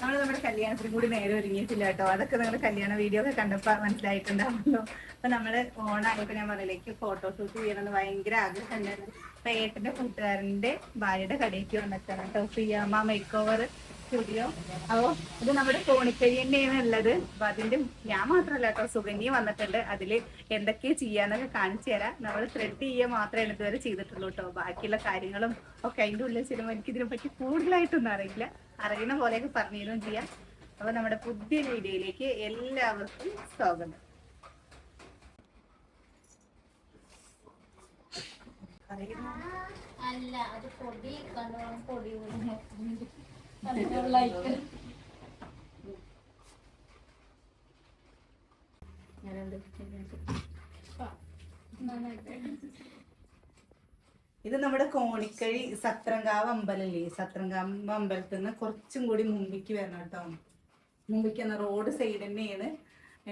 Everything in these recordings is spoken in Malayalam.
നമ്മൾ നമ്മുടെ കല്യാണത്തിനും കൂടി നേരെ ഒരുങ്ങിയിട്ടില്ല കേട്ടോ. അതൊക്കെ നിങ്ങളുടെ കല്യാണ വീഡിയോ ഒക്കെ കണ്ടപ്പോ മനസ്സിലായിട്ടുണ്ടാവുമല്ലോ അപ്പൊ നമ്മൾ ഓണായപ്പോ ഞാൻ പറഞ്ഞിലേക്ക് ഫോട്ടോ ഷൂട്ട് ചെയ്യണമെന്ന് ഭയങ്കര ആഗ്രഹം ഉണ്ടായിരുന്നു അപ്പൊ ഏട്ടന്റെ കൂട്ടുകാരന്റെ ഭാര്യയുടെ കടയിലേക്ക് വന്നിട്ടാണ് കേട്ടോ. സിയാമ മേക്ക് ഓവർ സ്റ്റുഡിയോ അപ്പോ ഇത് നമ്മുടെ കോണിക്കഴി തന്നെയാണ് ഉള്ളത്. അപ്പൊ അതിന്റെ ഞാൻ മാത്രമല്ല കേട്ടോ സുഗന്യ വന്നിട്ടുണ്ട്. അതിൽ എന്തൊക്കെ ചെയ്യാന്നൊക്കെ കാണിച്ചു തരാം. നമ്മൾ ത്രെഡ് ചെയ്യുക മാത്രമേ ഇതുവരെ ചെയ്തിട്ടുള്ളൂ കേട്ടോ. ബാക്കിയുള്ള കാര്യങ്ങളും ഒക്കെ അതിന്റെ ഉള്ളിൽ ചെല്ലുമ്പോൾ എനിക്ക് ഇതിനെ പറ്റി കൂടുതലായിട്ടൊന്നും അറിയില്ല. അറിയുന്ന പോലെയൊക്കെ പറഞ്ഞിരുന്നു ചെയ്യാം. അപ്പൊ നമ്മുടെ പുതിയ വീഡിയോയിലേക്ക് എല്ലാവർക്കും സ്വാഗതം. ഞാനെന്താ അല്ല അത് ലൈക്ക് ഇത് നമ്മുടെ കോണിക്കഴി സത്രങ്കാവ് അമ്പലല്ലേ? സത്രങ്കാവ് അമ്പലത്തിൽ നിന്ന് കുറച്ചും കൂടി മുമ്പിക്ക് വരണം കേട്ടോ. മുമ്പിക്ക് എന്ന റോഡ് സൈഡ് തന്നെയാണ്.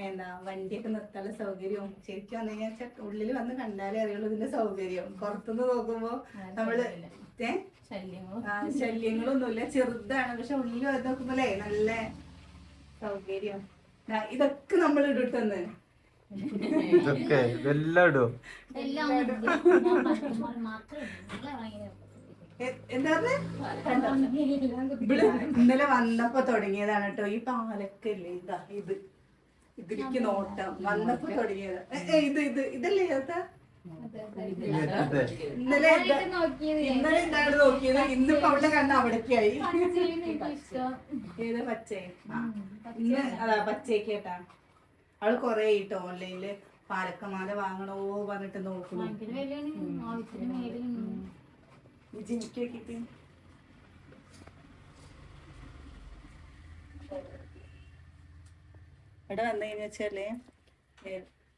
എന്താ വണ്ടിയൊക്കെ നിർത്താനുള്ള സൗകര്യവും. ശരിക്കും വന്നു കഴിഞ്ഞാൽ ഉള്ളിൽ വന്ന് കണ്ടാലേ അറിയുള്ളൂ ഇതിന്റെ സൗകര്യം. പുറത്തുനിന്ന് നോക്കുമ്പോ നമ്മൾ ശല്യങ്ങളൊന്നുമില്ല. ചെറുതാണ്. പക്ഷെ ഉള്ളിൽ വന്ന് നോക്കുമ്പോലേ നല്ല സൗകര്യം. ഇതൊക്കെ നമ്മൾ ഇടട്ടെന്ന് ഇതൊക്കെ ഇതെല്ലാം ഇടും ഇന്നലെ വന്നപ്പോ തുടങ്ങിയതാണ് കേട്ടോ ഈ പാലക്കല്ലേ ഇതാ ഇത്. ഇതിലേക്ക് നോട്ടം. വന്നപ്പോ തുടങ്ങിയത്. ഇത് ഇത് ഇതല്ലേ അത്? ഇന്നലെ ഇന്നലെ എന്താണ് നോക്കിയത്? ഇന്നിപ്പോ അവിടെ കണ്ട അവിടേക്കായി. ഏത് പച്ചേ. ഇന്ന് അതാ പച്ചയ്ക്ക് അവൾ കൊറേ ഇട്ടോ ഓൺലൈനിൽ പാലക്കമാല വാങ്ങണോ പറഞ്ഞിട്ട് നോക്കുന്നു. ഇവിടെ വന്നു കഴിഞ്ഞാൽ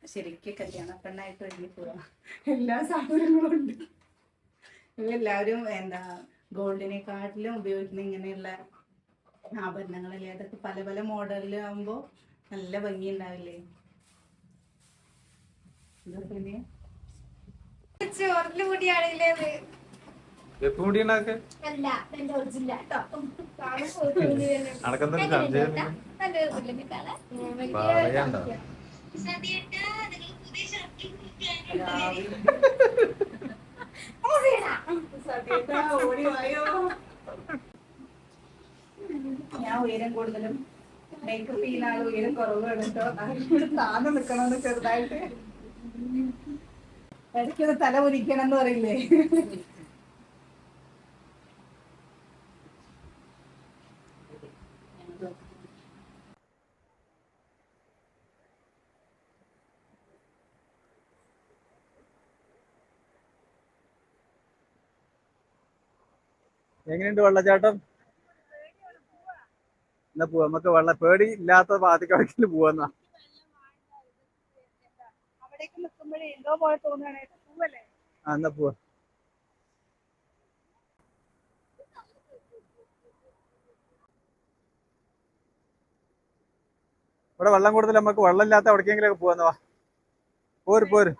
ശരിക്കും കല്യാണ പെണ്ണായിട്ട് ഒരുങ്ങി പോവാ. എല്ലാ സാധനങ്ങളും ഉണ്ട്. എല്ലാവരും എന്താ ഗോൾഡിനെ ഗോൾഡിനെക്കാട്ടിലും ഉപയോഗിക്കുന്ന ഇങ്ങനെയുള്ള ആഭരണങ്ങളല്ലേ? അതൊക്കെ പല പല മോഡലിലാവുമ്പോ നല്ല ഭംഗി ഉണ്ടാവില്ലേ ഇതൊക്കെ മുടിയാണല്ലേ. ഞാൻ ഉയരം കൂടുതലും മേക്കപ്പ് ചെയ്യുന്ന ആൾ ഉയരം കുറവ് കേട്ടോ അതിനോട് താന്ന് നിക്കണമെന്ന് ചെറുതായിട്ട്. ഇടയ്ക്കൊന്ന് തല ഉരിക്കണം എന്ന് പറയില്ലേ? എങ്ങനെയുണ്ട് വെള്ളച്ചാട്ടം? എന്നാ പോവാ? നമുക്ക് വെള്ള പേടി ഇല്ലാത്ത പോവാന്നാ. പൂവല്ലേ? ആ എന്നാ പോവാ. ഇവിടെ വെള്ളം കൂടുതൽ നമുക്ക് വെള്ളം ഇല്ലാത്ത എവിടേക്കെങ്കിലും ഒക്കെ പോവാന്നവാ പോര്. പോര്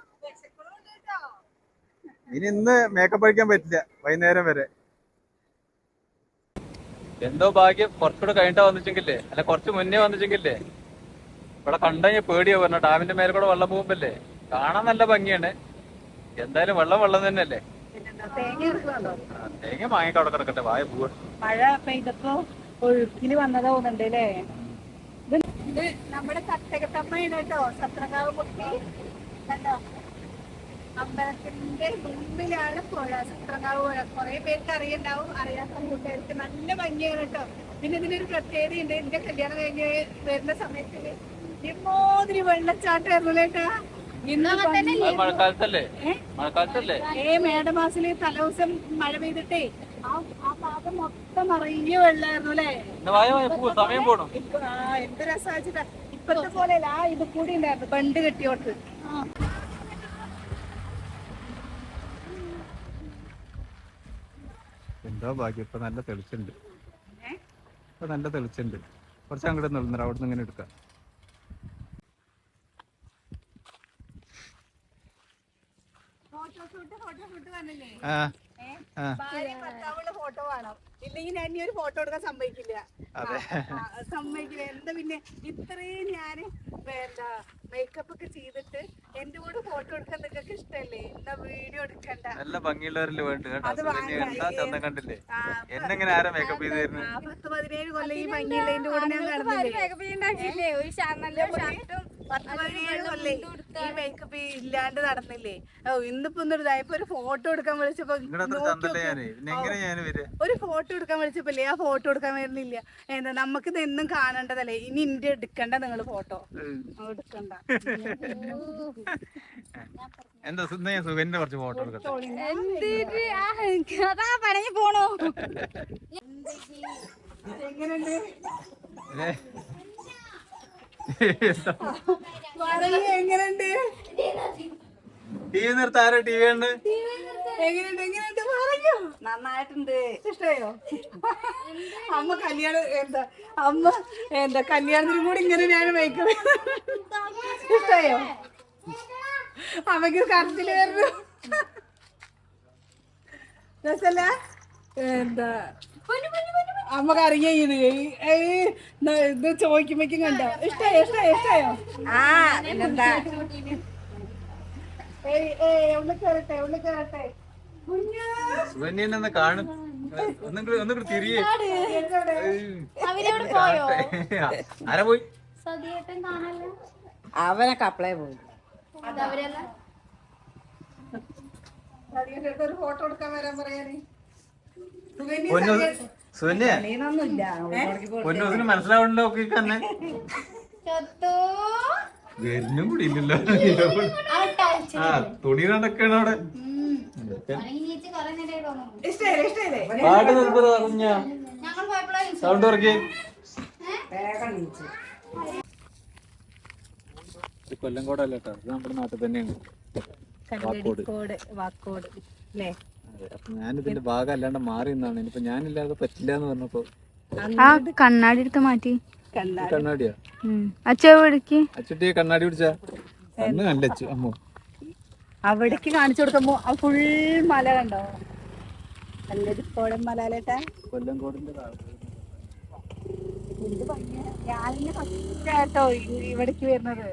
ഇനി ഇന്ന് മേക്കപ്പ് അടിക്കാൻ പറ്റില്ല വൈകുന്നേരം വരെ. എന്തോ ഭാഗ്യം കുറച്ചുകൂടെ കഴിഞ്ഞിട്ടാ വന്നിച്ചെങ്കിലേ? അല്ല കുറച്ച് മുന്നേ വന്നിച്ചെങ്കിലേ? ഇവിടെ കണ്ടുകഴിഞ്ഞാൽ പേടിയാ പറഞ്ഞ ഡാമിന്റെ മേലെ കൂടെ വെള്ളം പോകുമ്പല്ലേ? കാണാൻ നല്ല ഭംഗിയാണ്. എന്തായാലും വെള്ളം വെള്ളം തന്നെയല്ലേ? തേങ്ങ വാങ്ങിക്ക് അവിടെ കിടക്കട്ടെ വായ പോവാ. മഴ പെയ്തപ്പോ ഒഴുക്കിൽ വന്നതാ തോന്നുന്നുണ്ട് അല്ലേ ഇത് നമ്മുടെ കട്ടകത്തമ്മയാണ് കേട്ടോ സത്രകാവ് കുട്ടി. കണ്ടോ? അമ്പലത്തിന്റെ മുമ്പിലാണ് പുഴ ചിത്രങ്ങാവ് പുഴ കുറെ പേർക്ക് അറിയണ്ടാവും. അറിയാത്ത കൂട്ടുകാർക്ക് നല്ല ഭംഗിയാണ് കേട്ടോ. പിന്നെ ഇതിനൊരു പ്രത്യേകതയുണ്ട്. എന്റെ കല്യാണം കഴിഞ്ഞ് വരുന്ന സമയത്ത് ഇമ്മോതിരി വെള്ളച്ചാട്ടായിരുന്നു കേട്ടാ മഴക്കാലത്തല്ലേ? ഏ? മഴക്കാലത്തല്ലേ? ഏ മേടമാസിൽ തലേദിവസം മഴ പെയ്തിട്ടേ ആ ആ ഭാഗം മൊത്തം നിറയെ വെള്ളമായിരുന്നു അല്ലേ? സമയം പോണു? ഇപ്പൊ ആ എന്ത് രസാച്ചിട്ടാ ഇപ്പത്തെ പോലെ അല്ല ആ ഇത് കൂടി ഉണ്ടായിരുന്നു. ബണ്ട് കെട്ടിയോട്ട് എന്തോ ഭാഗ്യം? ഇപ്പൊ നല്ല തെളിച്ചുണ്ട്? ഇപ്പൊ നല്ല തെളിച്ചുണ്ട്. കുറച്ച് അങ്ങോട്ട് നിന്നറ അവിടെ നിന്ന് ഇങ്ങനെ എടുക്കാം. ആ ആ. ഫോട്ടോ വേണം. ഇല്ലെങ്കിൽ ഞാൻ ഇനി ഒരു ഫോട്ടോ എടുക്കാൻ സമ്മതിക്കില്ല. സമ്മതിക്കില്ല. എന്താ പിന്നെ ഇത്രയും ഞാൻ എന്താ മേക്കപ്പ് ഒക്കെ ചെയ്തിട്ട് എന്റെ കൂടെ ഫോട്ടോ എടുക്കാൻ നിങ്ങൾക്ക് ഇഷ്ടല്ലേ? എന്നാ വീഡിയോ എടുക്കണ്ട. നല്ല ഭംഗിയുള്ളവരല്ലേ വേണ്ട. എന്താ കണ്ടില്ലേ? എന്നെങ്ങനെ ആരാ മേക്കപ്പ് ചെയ്ത് തരുന്നത് ആ, പത്ത് പതിനേഴ് കൊല്ലം ഈ ഭംഗിയുള്ള കൂടെ ഞാൻ ഒരു നല്ല ഷർട്ടും പത്ത് പതിനേഴ് കൊല്ലേ? ഈ മേക്കപ്പ് ഇല്ലാണ്ട് നടന്നില്ലേ? ഓ ഇന്നിപ്പോ ഒന്നും ഇതായപ്പോ ഒരു ഫോട്ടോ എടുക്കാൻ വിളിച്ചപ്പോ ഒരു ഫോട്ടോ എടുക്കാൻ വിളിച്ചപ്പോ ആ ഫോട്ടോ എടുക്കാൻ വരുന്നില്ല. എന്താ നമുക്ക് ഇത് കാണണ്ടതല്ലേ കാണേണ്ടതല്ലേ? ഇനി ഇന്റെ എടുക്കണ്ട നിങ്ങൾ ഫോട്ടോ എടുക്കണ്ട. എന്താ സുഖന്റെ കുറച്ച് ഫോട്ടോ എടുക്കട്ടെ. എന്തിട്ട് ആ, അതാ പറഞ്ഞു പോണോ. എങ്ങനെയുണ്ട്? എങ്ങനെയുണ്ട്? ടി വി നിർത്ത ആരാ ടി വി ഉണ്ട് എങ്ങനെയുണ്ട് എങ്ങനെയുണ്ട്? പറഞ്ഞു. നന്നായിട്ടുണ്ട്. ഇഷ്ടമായോ? അമ്മ കല്യാണം എന്താ അമ്മ എന്താ കല്യാണത്തിന് കൂടി ഇങ്ങനെ ഞാൻ വയ്ക്കുന്നത്. ഇഷ്ടമായോ? അമ്മയ്ക്ക് കറച്ചിൽ വരുന്നു. രസല്ല എന്താ? അമ്മ കറിയത് ഇത് ചോദിക്കുമ്പോഴേക്കും കണ്ടോ? ഇഷ്ടായോ? ഇഷ്ടായോ? ഇഷ്ടായോ? ഉള്ളിൽ കയറട്ടെ കയറട്ടെ കാണും. ഒന്നും പോയോ? ആരാ പോയി? അവനെ കാണല്ലോ. അവനൊക്കെ അപ്ലൈ പോയി. ഒരു ഫോട്ടോ എടുക്കാൻ വരാൻ പറയാനേ. നീനൊന്നുമില്ല. പൊന്നൂസിന് ഒക്കെ തന്നെ വരുന്നും കൂടി ഇല്ലല്ലോ ആ തുണി നടക്കാണ് അവിടെ. പാട്ട് നിർബന്ധ പറഞ്ഞ സൗണ്ട് അല്ല കേട്ടോ? ഇത് നമ്മുടെ നാട്ടിൽ തന്നെയാണ്. വാക്കോട്. കോട് വാക്കോട്. അല്ലേ? അപ്പൊ ഞാൻ ഇതിന്റെ ഭാഗം അല്ലാണ്ട് മാറി നിന്നാണ് ഇനിയിപ്പോ ഞാനില്ലാതെ പറ്റില്ല എന്ന് പറഞ്ഞപ്പോ ആ കണ്ണാടി എടുത്ത് മാറ്റി. കണ്ട കണ്ണാടിയാ? അച്ഛ എവിടേക്ക് അച്ചുട്ടി കണ്ണാടി പിടിച്ചാ? കണ്ണ് കണ്ടച്ചു അമ്മോ. അവിടേക്ക് കാണിച്ചു കൊടുക്കുമ്പോ ആ ഫുൾ മല കണ്ടോ? നല്ലൊരു കോടൻ മല അല്ലേട്ടാ കൊല്ലംകോടിന്റെ എന്ത് ഭംഗിയാ. ഞാനിങ്ങനെ ഫസ്റ്റ് കേട്ടോ ഇവിടേക്ക് വരുന്നത്.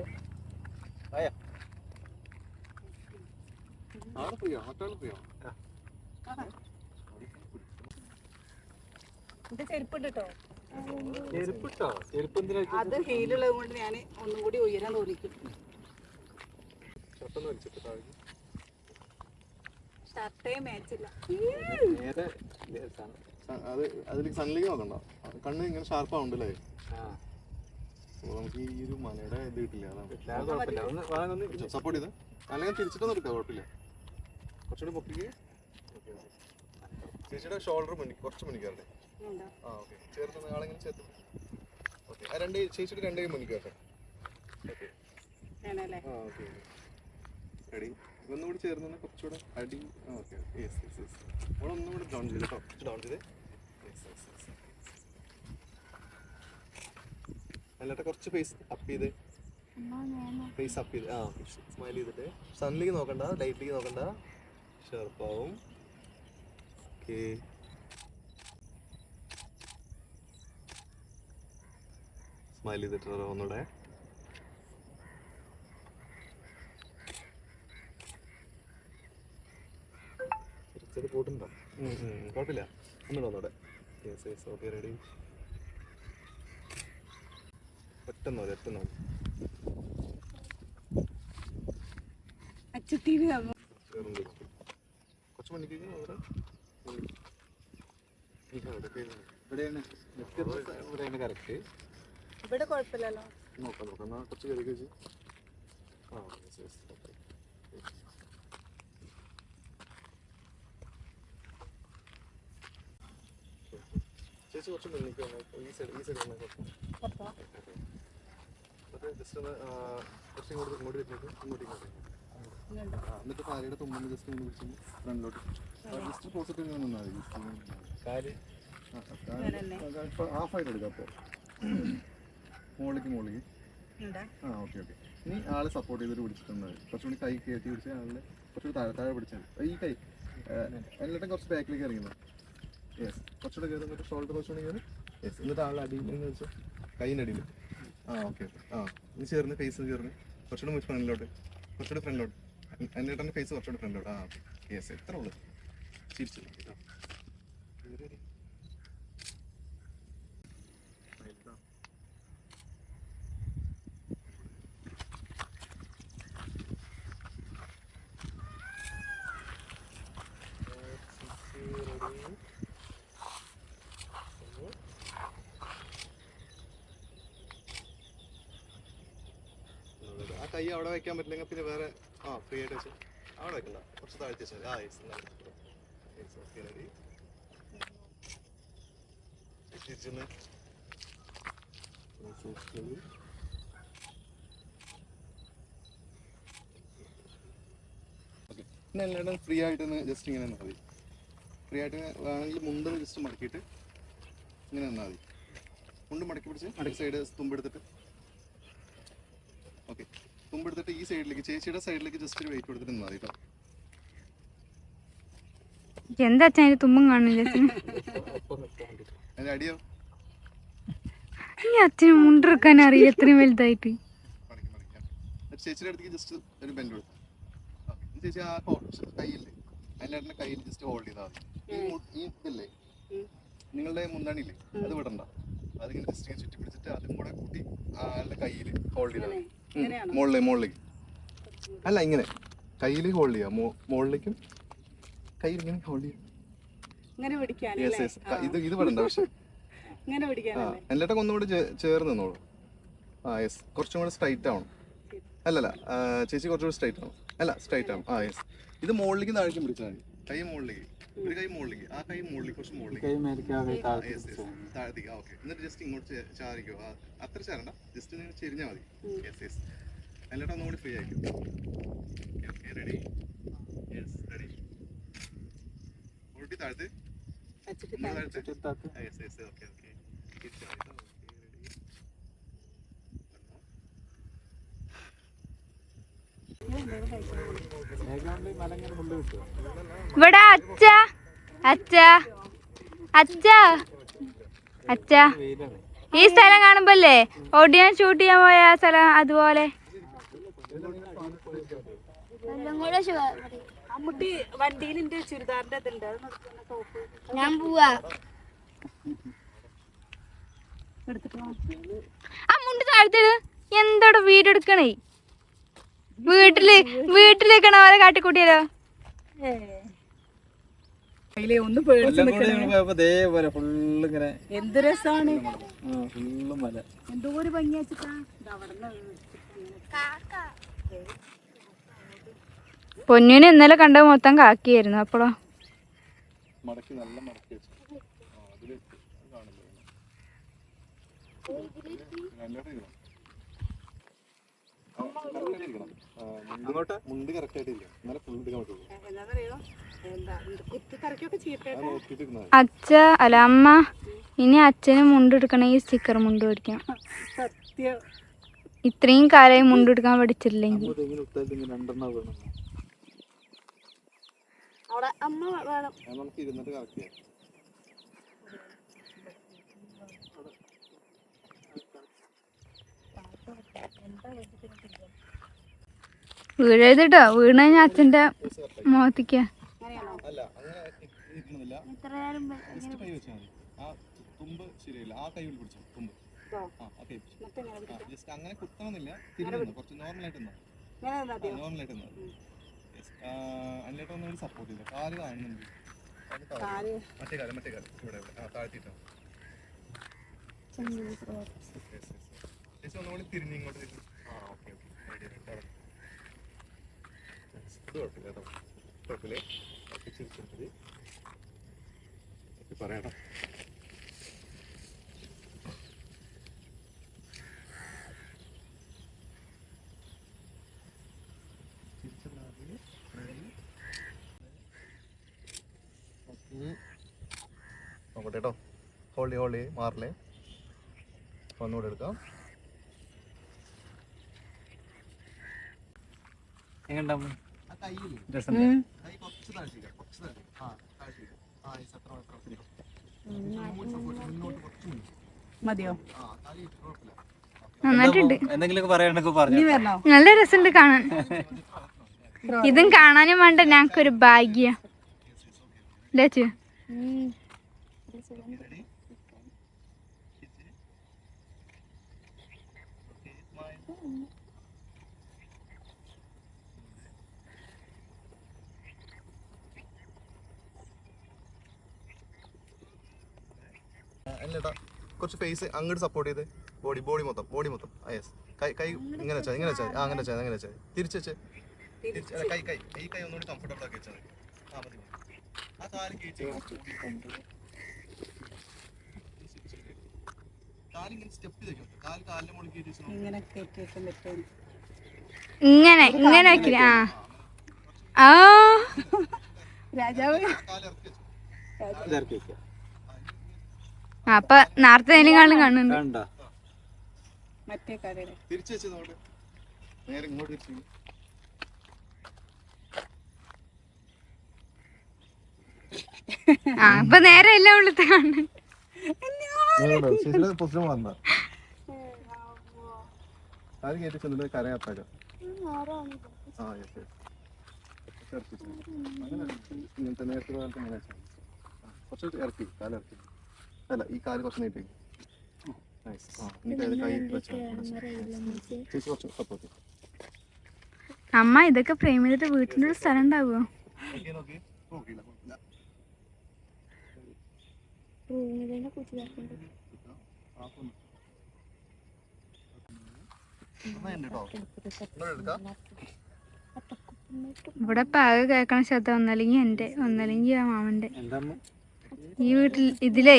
ഇത് ചെരുപ്പുണ്ട് കേട്ടോ ചെരുപ്പിട്ടോ? ചെരുപ്പ് എന്തിനാ അത് ഹീലുള്ളത് കൊണ്ട് ഞാൻ ഒന്നും കൂടി ഉയരാൻ തോന്നിക്കും. ഷർട്ടേ മാച്ചില്ല. നേരെ അത് അതിലേക്ക് സണ്ണിലേക്ക് നോക്കണ്ട? കണ്ണ് ഇങ്ങനെ ഷാർപ്പ് ആവുണ്ടല്ലേ ആ. അപ്പൊ നമുക്ക് ഈ ഒരു മലയുടെ ഇത് കിട്ടില്ല അതാണ്. ഒന്ന് വാങ്ങൊന്ന് സപ്പോർട്ട് ചെയ്ത്. അല്ലെങ്കിൽ തിരിച്ചിട്ടൊന്നും എടുക്കാം കുഴപ്പമില്ല. കുറച്ചുകൂടി പൊക്കിക്ക് ചേച്ചിയുടെ ഷോൾഡർ മുന്നിൽ കുറച്ച് മണിക്കാറുണ്ട് ആ ഓക്കെ ചേർത്ത് ആളെങ്കിലും ചേർത്ത്. ഓക്കെ ആ രണ്ട് ചേച്ചിയുടെ രണ്ട് കൈ മണിക്കാട്ടെ ഓക്കെ ആ ഓക്കെ റെഡി ഒന്നുകൂടി ചേർന്ന് തന്നെ കുറച്ചുകൂടെ അടി ഓക്കെ യെസ് യെസ് യെസ് അവിടെ ഒന്നുകൂടി ഡൗൺ ചെയ്ത് കേട്ടോ കുറച്ച് ഡൗൺ ചെയ്ത് യെസ് യെസ് യെസ് അല്ലാട്ടെ കുറച്ച് ഫേസ് അപ്പ് ചെയ്ത്. ഫേസ് അപ്പ് ചെയ്ത്. ആ സ്മൈൽ ചെയ്തിട്ട്. സണ്ണിലേക്ക് നോക്കണ്ട ലൈറ്റിലേക്ക് നോക്കണ്ട. ഷർപ്പാവും ഓക്കെ. സ്മൈൽ ചെയ്തിട്ട് ഒന്നുകൂടെ? ചെറിയ പോട്ടുണ്ടോ? കുഴപ്പമില്ല. ഒന്നുകൂടെ ഒന്നുകൂടെ. യെസ് യെസ് ഓക്കെ റെഡി ഒറ്റ മതി ഒറ്റ മണിക്ക് അവിടെ? ഇവിടെയാണ്. വ്യത്യസ്ത ഇവിടെയാണ് കറക്റ്റ്. ഇവിടെ കുഴപ്പമില്ലല്ലോ. നോക്കാം നോക്കാം. കുറച്ച് കയറി വെച്ച്. ആ ചേച്ചി കുറച്ച് മുന്നിലേക്ക് വന്നോ. ഈ സൈഡ് ഈ സൈഡ് ജസ്റ്റ് ഒന്ന് കുറച്ച് ഇങ്ങോട്ട് ഇങ്ങോട്ട് വരുന്നത് ഇങ്ങോട്ട് ഇങ്ങോട്ട്. എന്നിട്ട് താരയുടെ തുമ്പിന് ജസ്റ്റ് ഇങ്ങനെ പിടിച്ച് ഫ്രണ്ടിലോട്ട് ജസ്റ്റ് പോസിറ്റീവ് നിന്നാൽ കാൽ ഹാഫ് ആയിട്ട് എടുക്കാം അപ്പോൾ മുകളിലേക്ക് മുകളിലേക്ക് ആ ഓക്കെ ഓക്കെ. ഇനി ആളെ സപ്പോർട്ട് ചെയ്തിട്ട് പിടിച്ചിട്ടുണ്ട്. കുറച്ചുകൂടി കൈ കയറ്റി പിടിച്ച് ആളെ കുറച്ചുകൂടി താഴെ താഴെ പിടിച്ചാൽ ഈ കൈ എന്നിട്ടും കുറച്ച് ബാക്കിലേക്ക് ഇറങ്ങുന്നത് യെസ് കുറച്ചുകൂടെ കയറി എന്നിട്ട് ഷോൾഡർ കുറച്ചുകൂടി കയറി യെസ് എന്നിട്ട് ആളെ അടിയിൽ നിന്ന് വെച്ചാൽ കൈയിന്റെ അടിയിൽ. ആ ഓക്കെ ഓക്കെ. ആ ഇനി ചേർന്ന് ഫേസ് ചേർന്ന് കുറച്ചുകൂടെ മുച്ച് ഫ്രണ്ടിലോട്ട്. കുറച്ചുകൂടെ ഫ്രണ്ടിലോട്ട്. എന്നിട്ട് ഫേസ് കുറച്ചുകൂടെ ഫ്രണ്ടിലോട്ട്. ആ ഓക്കെ. യെസ് എത്ര ഉള്ളു? ചിരിച്ചു ആ. കേറി വരി. Right, ആ. ആ കൈ അവിടെ വെക്കാൻ പറ്റില്ലെങ്കിൽ പിന്നെ വേറെ ആ ഫ്രീ ആയിട്ട് വെച്ച്. അവിടെ വെക്കണ്ട. കുറച്ച് താഴ്ത്തി വെച്ചാൽ ആ ഐസ് ഓക്കെ എല്ലാവരും ഫ്രീ ആയിട്ടൊന്ന് ജസ്റ്റ് ഇങ്ങനെ നിന്നാൽ മതി. ഫ്രീ ആയിട്ട് വേണമെങ്കിൽ മുണ്ടൊന്ന് ജസ്റ്റ് മടക്കിയിട്ട് ഇങ്ങനെ നിന്നാൽ മതി. മുണ്ട് മടക്കി പിടിച്ച് അടുത്ത സൈഡ് തുമ്പെടുത്തിട്ട് ഓക്കെ തുമ്പെടുത്തിട്ട് ഈ സൈഡിലേക്ക് ചേച്ചിയുടെ സൈഡിലേക്ക് ജസ്റ്റ് ഒരു വെയിറ്റ് കൊടുത്തിട്ട് മതി കേട്ടോ എന്താ അച്ഛൻ അതിന്റെ തുമ്പും കാണില്ല അതിന്റെ അടിയോ? ഈ അച്ഛന് മുണ്ടെടുക്കാൻ അറിയില്ല എത്രയും വലുതായിട്ട്. മടക്കി മടക്കാം എന്നിട്ട് ചേച്ചിയുടെ അടുത്തേക്ക് ജസ്റ്റ് ഒരു ബെൻഡ് കൊടുത്തു Okay. ചേച്ചി ആ ഹോ- കൈയില്ലേ അതിന്റെ കയ്യിൽ ജസ്റ്റ് ഹോൾഡ് ചെയ്താൽ മതി. ഈ മു- ഈ ഇതില്ലേ? നിങ്ങളുടെ മുന്താണില്ലേ അത് വിടണ്ട. അതിങ്ങനെ ജസ്റ്റ് ഇങ്ങനെ ചുറ്റി പിടിച്ചിട്ട് അതും കൂടെ കൂട്ടി ആളുടെ കയ്യിൽ ഹോൾഡ് ചെയ്താൽ മതി. മുകളിലേ മുകളിലേക്ക് അല്ല ഇങ്ങനെ. കയ്യിൽ ഹോൾഡ് ചെയ്യാം. മുകളിലേക്കും കയ്യിൽ ഇങ്ങനെ ഹോൾഡ് ചെയ്യാം. ഇങ്ങനെ പിടിക്കാൻ ഇത് ഇത് വിടണ്ട പക്ഷെ. ഇങ്ങനെ പിടിക്കാൻ ആ എന്നിട്ടൊക്കെ ഒന്നുകൂടി ചേർന്ന് നിന്നോളൂ. ആ യെസ് കുറച്ചും കൂടെ സ്ട്രൈറ്റ് ആവണം. അല്ലല്ല ചേച്ചി കുറച്ചുകൂടി സ്ട്രൈറ്റ് ആവണം. അല്ല സ്ട്രൈറ്റ് ആവണം. ആ യെസ് ഇത് മുകളിലേക്ക് താഴേക്കും പിടിച്ചാൽ മതി. കൈ മുകളിലേക്ക്. ഒരു കൈ മുകളിലേക്ക് ആ കൈ മുകളിലേക്ക് കുറച്ച് മുകളിലേക്ക്. താഴത്തേക്ക് ഓക്കെ എന്നിട്ട് ജസ്റ്റ് ഇങ്ങോട്ട് ചാരിക്കോ. അത്ര ചാരണ്ട. ജസ്റ്റ് നിങ്ങൾ ചെരിഞ്ഞാൽ മതി. യെസ് യെസ് എന്നിട്ട് ഒന്നുകൂടി ഫ്രീ ആയിരിക്കും. ഓക്കെ റെഡി യെസ് റെഡി ഉരുട്ടി താഴത്ത്. യെസ് യെസ് ഓക്കെ ഓക്കെ തിരിച്ചാൽ മതി ഓക്കെ റെഡി ഇവിടെ അച്ഛ അച്ഛ അച്ഛ അച്ഛ. ഈ സ്ഥലം കാണുമ്പല്ലേ? ഓടിയാൻ ഷൂട്ട് ചെയ്യാൻ പോയ ആ സ്ഥലം അതുപോലെ. ഞാൻ പോവാ. ആ മുണ്ട് താഴ്ത്തിട്. എന്തോടെ വീട് എടുക്കണേ വീട്ടിൽ വീട്ടിലേക്കണ അവരെ കാട്ടിക്കൂട്ടിയാലോ അതിലെ ഒന്ന് എന്ത് രസാണ്? എന്തോ ഒരു പൊന്നിനെ ഇന്നലെ കണ്ട മൊത്തം കാക്കിയായിരുന്നു അപ്പോഴോ മടക്കി നല്ല മടക്കി വെച്ചു കാണില്ല ആ, മുണ്ട് മുണ്ട് കറക്റ്റ് ആയിട്ട് ഇരിക്കണം എന്നാലേ ഫുൾ എടുക്കാൻ പറ്റുള്ളൂ എന്താ അച്ഛ അല്ല അമ്മ ഇനി അച്ഛന് മുണ്ട് എടുക്കണമെങ്കിൽ സ്റ്റിക്കർ മുണ്ട് പഠിക്കാം സത്യം. ഇത്രയും കാലമായി മുണ്ട് എടുക്കാൻ പഠിച്ചിട്ടില്ലെങ്കിൽ. ഇങ്ങനെ ഇട്ടാൽ ഇങ്ങനെ രണ്ടെണ്ണം വേണം അവിടെ അമ്മ വേണം അത് നമുക്ക് ഇരുന്നിട്ട് കറക്റ്റ് ചെയ്യാം വീഴരുതിട്ടോ വീണ് കഴിഞ്ഞാൽ അച്ഛന്റെ മുഖത്തേക്ക്. സപ്പോർട്ട് കാൽ കാണുന്നുണ്ട് മറ്റേ കാലം മറ്റേ കാലം. ഇവിടെ ഇവിടെ. ആ താഴ്ത്തിട്ടോ. ചേച്ചി ഒന്നുകൂടി തിരിഞ്ഞ് ഇങ്ങോട്ട് തിരിഞ്ഞ്. ആ ഓക്കെ ഓക്കെ ഓക്കെ പറയണം നോക്കട്ടെ കേട്ടോ. ഹോളി ഹോൾഡി മാറില്ലേ? ഒന്നുകൂടെ എടുക്കാം. എങ്ങനെയുണ്ടാവും മതിയോ? നന്നായിട്ടുണ്ട്. നല്ല രസമുണ്ട് കാണാൻ. ഇതും കാണാനും വേണ്ട ഞങ്ങൾക്കൊരു ഭാഗ്യം. അല്ലേട്ടാ കുറച്ച് ഫേസ് അങ്ങോട്ട് സപ്പോർട്ട് ചെയ്ത്. ബോഡി ബോഡി മൊത്തം ബോഡി മൊത്തം. യെസ് കൈ കൈ ഇങ്ങനെ വെച്ചാൽ ഇങ്ങനെ വെച്ചാൽ ആ അങ്ങനെ വെച്ചാൽ അങ്ങനെ വെച്ചാൽ തിരിച്ച് വെച്ച്. തിരിച്ച് കൈ കൈ ഈ കൈ ഒന്നുകൂടി കംഫർട്ടബിൾ ആക്കി വെച്ചാൽ മതി. ആ മതി. ആ കാൽ കീഴ്ച്ച് കാലിങ്ങനെ സ്റ്റെപ്പ് ചെയ്തേക്കും കാൽ കാലിന്റെ മുകളിൽ കയറ്റി ഇങ്ങനെ കയറ്റി വെക്കാൻ പറ്റും ഇങ്ങനെ ഇങ്ങനെ വെക്കില്ല. ആ ആ. രാജാവ്. വെച്ചു. അപ്പൊ നേരത്തെ കാണും കാണുന്നുണ്ട്. മറ്റേ തിരിച്ചു വെച്ച് നോട്ട് നേരെ ഇങ്ങോട്ട് തിരിച്ച് ആ അപ്പൊ നേരെ എല്ലാം ഉള്ളത്തെ കാണുന്നു? ഇറക്കി കാൽ ഇറക്കി. അല്ല ഈ കാൽ കുറച്ച് നീട്ടി. നൈസ് ആ ഇനി കൈ കൈ വെച്ചാൽ ചേച്ചി കുറച്ച് സപ്പോർട്ട് അമ്മ ഇതൊക്കെ ഫ്രെയിം ചെയ്തിട്ട് വീട്ടിന്റെ ഒരു സ്ഥലം ഉണ്ടാവുമോ? എടുക്കാം? ഇവിടെ പാക കേൾക്കണ ശബ്ദം ഒന്നല്ലെങ്കിൽ എന്റെ ഒന്നല്ലെങ്കിൽ ആ മാമന്റെ. ഈ വീട്ടിൽ ഇതിലേ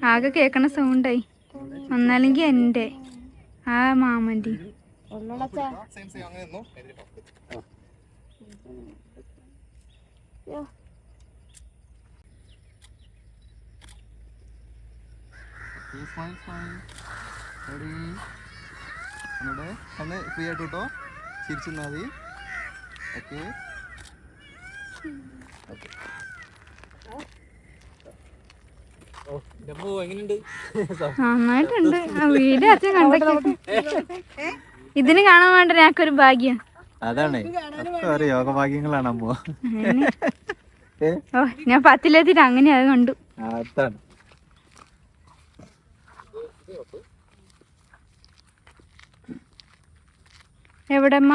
ആകെ കേക്കണ സൗണ്ടായി ഒന്നല്ലെങ്കിൽ എന്റെ ആ മാമന്റെ. ഒന്നുകൂടെ കണ്ണ് ഫ്രീ മതി ഓക്കെ നന്നായിട്ടുണ്ട്. ആ വീഡിയോ അച്ഛൻ കണ്ടൊക്കെ. ഇതിന് കാണാൻ വേണ്ട ഞങ്ങൾക്കൊരു ഭാഗ്യം. അതാണ്. യോഗ യോഗഭാഗ്യങ്ങളാണ് അമ്മ. ഓ ഞാൻ പത്തിലെത്തിട്ട് അങ്ങനെ അത് കണ്ടു. അതാണ്. എവിടെ അമ്മ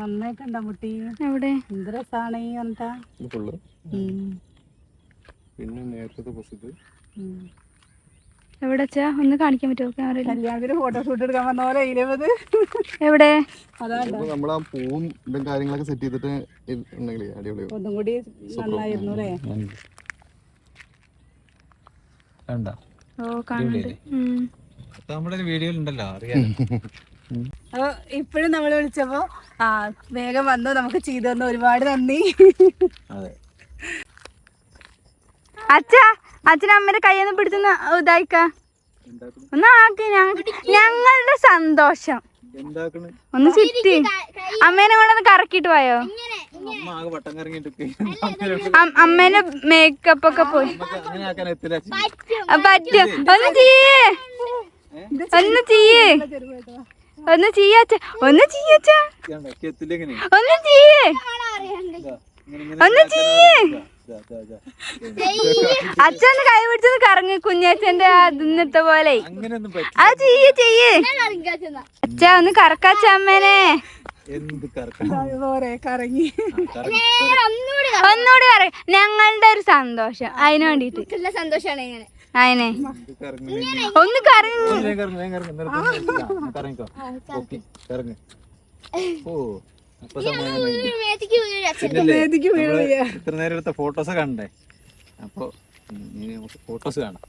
നന്നായിട്ടുണ്ടോ മുട്ടി എവിടെ? എന്ത് രസാണ് ഈ എന്താ പിന്നെ നേരത്തെ എവിടെ അച്ഛാ? ഒന്ന് കാണിക്കാൻ പറ്റുമോ ക്യാമറയിൽ കല്യാണത്തിന് ഫോട്ടോഷൂട്ട് എടുക്കാൻ വന്ന പോലെ ഇരുപത് എവിടെ? അതാണ്ടോ നമ്മൾ ആ പൂവും ഇതും കാര്യങ്ങളൊക്കെ സെറ്റ് ചെയ്തിട്ട് ഉണ്ടെങ്കിൽ അടിപൊളി ഒന്നും കൂടി നന്നായിരുന്നു അല്ലേ കണ്ട? ഓ കാണുന്നുണ്ട്. നമ്മുടെ വീഡിയോയിൽ ഉണ്ടല്ലോ അറിയാം അപ്പൊ ഇപ്പോഴും നമ്മൾ വിളിച്ചപ്പോ ആ വേഗം വന്നു നമുക്ക് ചെയ്തു തന്നു. ഒരുപാട് നന്ദി. അതെ. അച്ഛാ അച്ഛൻ അമ്മയുടെ കയ്യൊന്ന് പിടിച്ചൊന്ന് ഇതായിക്ക. ഒന്ന് ആക്കി ഞങ്ങ- ഞങ്ങളുടെ സന്തോഷം. എന്താക്കണ്? ഒന്ന് ചിറ്റി അമ്മേനെ കൊണ്ടൊന്ന് കറക്കിട്ട് പോയോ? അമ്മ ആകെ വട്ടം കറങ്ങിട്ട് അം- അമ്മേന്റെ മേക്കപ്പ് ഒക്കെ പോയി. പറ്റും ഒന്ന് ചെയ്യേ ഒന്ന് ചെയ്യേ ഒന്ന് ചെയ്യാച്ച ഒന്ന് ചെയ്യച്ച ഒന്ന് ചെയ്യേ ഒന്ന് ചെയ്യേ. അച്ഛൻ കൈ പിടിച്ചൊന്ന് കറങ്ങി കുഞ്ഞച്ചന്റെ അതിന്നത്തെ പോലെ. അത് ചെയ്യേ ചെയ്യേ. അച്ഛ ഒന്ന് കറക്കാച്ച അമ്മേനെ. എന്ത് കറക്കണം? പോരെ കറങ്ങി. ഒന്നുകൂടി കറ ഞങ്ങളുടെ ഒരു സന്തോഷം. അതിന് വേണ്ടിട്ട് സന്തോഷാണ് ഇങ്ങനെ. കറങ്ങുന്നു ഒന്ന് കറങ്ങി. കറങ്ങ്, കറങ്ങ്. കറങ്ങിക്കോ. ഓ. ഇത്ര നേരം എടുത്ത ഫോട്ടോസ് കണ്ടേ? അപ്പൊ ഫോട്ടോസ് കാണാം.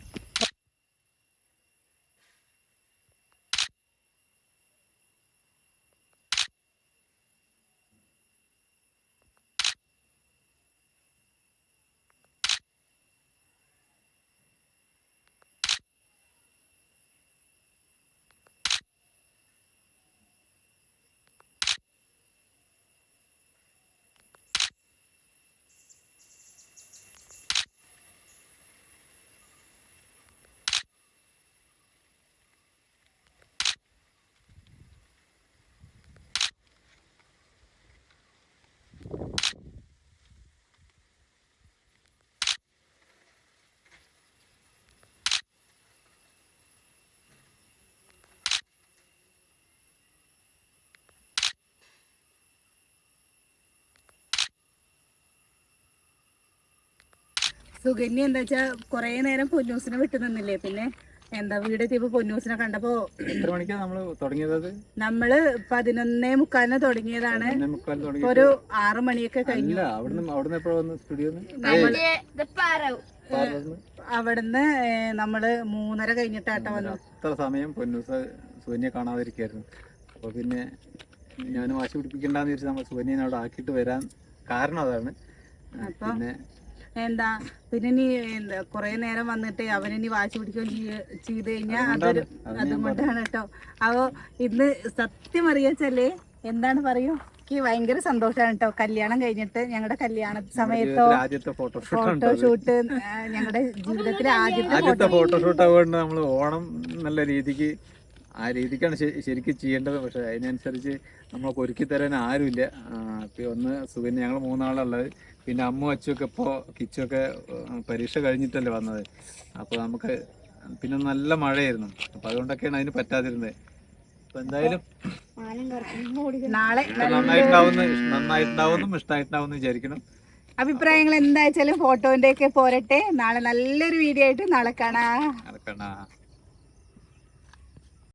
സുകന്യ എന്താ വെച്ചാ കൊറേ നേരം പൊന്നൂസിനെ വിട്ടു നിന്നില്ലേ? പിന്നെ എന്താ വീടെത്തിയപ്പോ പൊന്നൂസിനെ കണ്ടപ്പോ എത്ര നമ്മൾ തുടങ്ങിയത്? നമ്മൾ പതിനൊന്നേ മുക്കാലിന് തുടങ്ങിയതാണ്. ഒരു ആറു മണിയൊക്കെ കഴിഞ്ഞു. അവിടുന്ന് നമ്മൾ മൂന്നര കഴിഞ്ഞിട്ടാട്ട വന്നു അത്ര സമയം പൊന്നൂസ് സുകന്യെ കാണാതിരിക്കായിരുന്നു. അപ്പൊ പിന്നെ ഞാൻ വാശി പിടിപ്പിക്കണ്ടെന്ന് വിചാരിച്ച് നമ്മൾ സുകന്യനെ അവിടെ ആക്കിയിട്ട് വരാൻ കാരണം അതാണ്. അപ്പൊ പിന്നെ എന്താ പിന്നെ ഇനി എന്താ കൊറേ നേരം വന്നിട്ട് അവനിനി വാശി പിടിക്കുകയും ചെയ്യ- ചെയ്ത് കഴിഞ്ഞാൽ അതൊരു അതുകൊണ്ടാണ് അതും കൊണ്ടാണ് കേട്ടോ. അപ്പൊ ഇന്ന് സത്യം അറിയാച്ചല്ലേ? എന്താണ് പറയൂ? എനിക്ക് ഭയങ്കര സന്തോഷമാണ് കേട്ടോ. കല്യാണം കഴിഞ്ഞിട്ട് ഞങ്ങളുടെ കല്യാണ സമയത്തോ ഫോട്ടോഷൂട്ട് ഫോട്ടോഷൂട്ട് ഞങ്ങളുടെ ജീവിതത്തിലെ ആദ്യത്തെ ആദ്യത്തെ ഫോട്ടോഷൂട്ട് ആവുകൊണ്ട് നമ്മൾ ഓണം നല്ല രീതിക്ക് ആ രീതിക്കാണ് ശരിക്കും ചെയ്യേണ്ടത്. പക്ഷെ അതിനനുസരിച്ച് നമ്മൾ ഒരുക്കി തരാൻ ആരുമില്ല ഒന്ന് സുഖം ഞങ്ങൾ മൂന്നാളുള്ളത്. പിന്നെ അമ്മ അച്ചുമൊക്കെ ഇപ്പോൾ കിച്ചൊക്കെ പരീക്ഷ കഴിഞ്ഞിട്ടല്ലേ വന്നത്. അപ്പോൾ നമുക്ക് പിന്നെ നല്ല മഴയായിരുന്നു. അപ്പോൾ അതുകൊണ്ടൊക്കെയാണ് അതിന് പറ്റാതിരുന്നത്. അപ്പോൾ എന്തായാലും നന്നായിട്ടുണ്ടാവുന്ന നന്നായിട്ടുണ്ടാവുന്നും വിചാരിക്കണം അഭിപ്രായങ്ങൾ എന്താ വെച്ചാലും ഫോട്ടോന്റെ ഒക്കെ പോരട്ടെ. നാളെ നല്ലൊരു വീഡിയോ ആയിട്ട് നാളെ കാണാം. നടക്കണ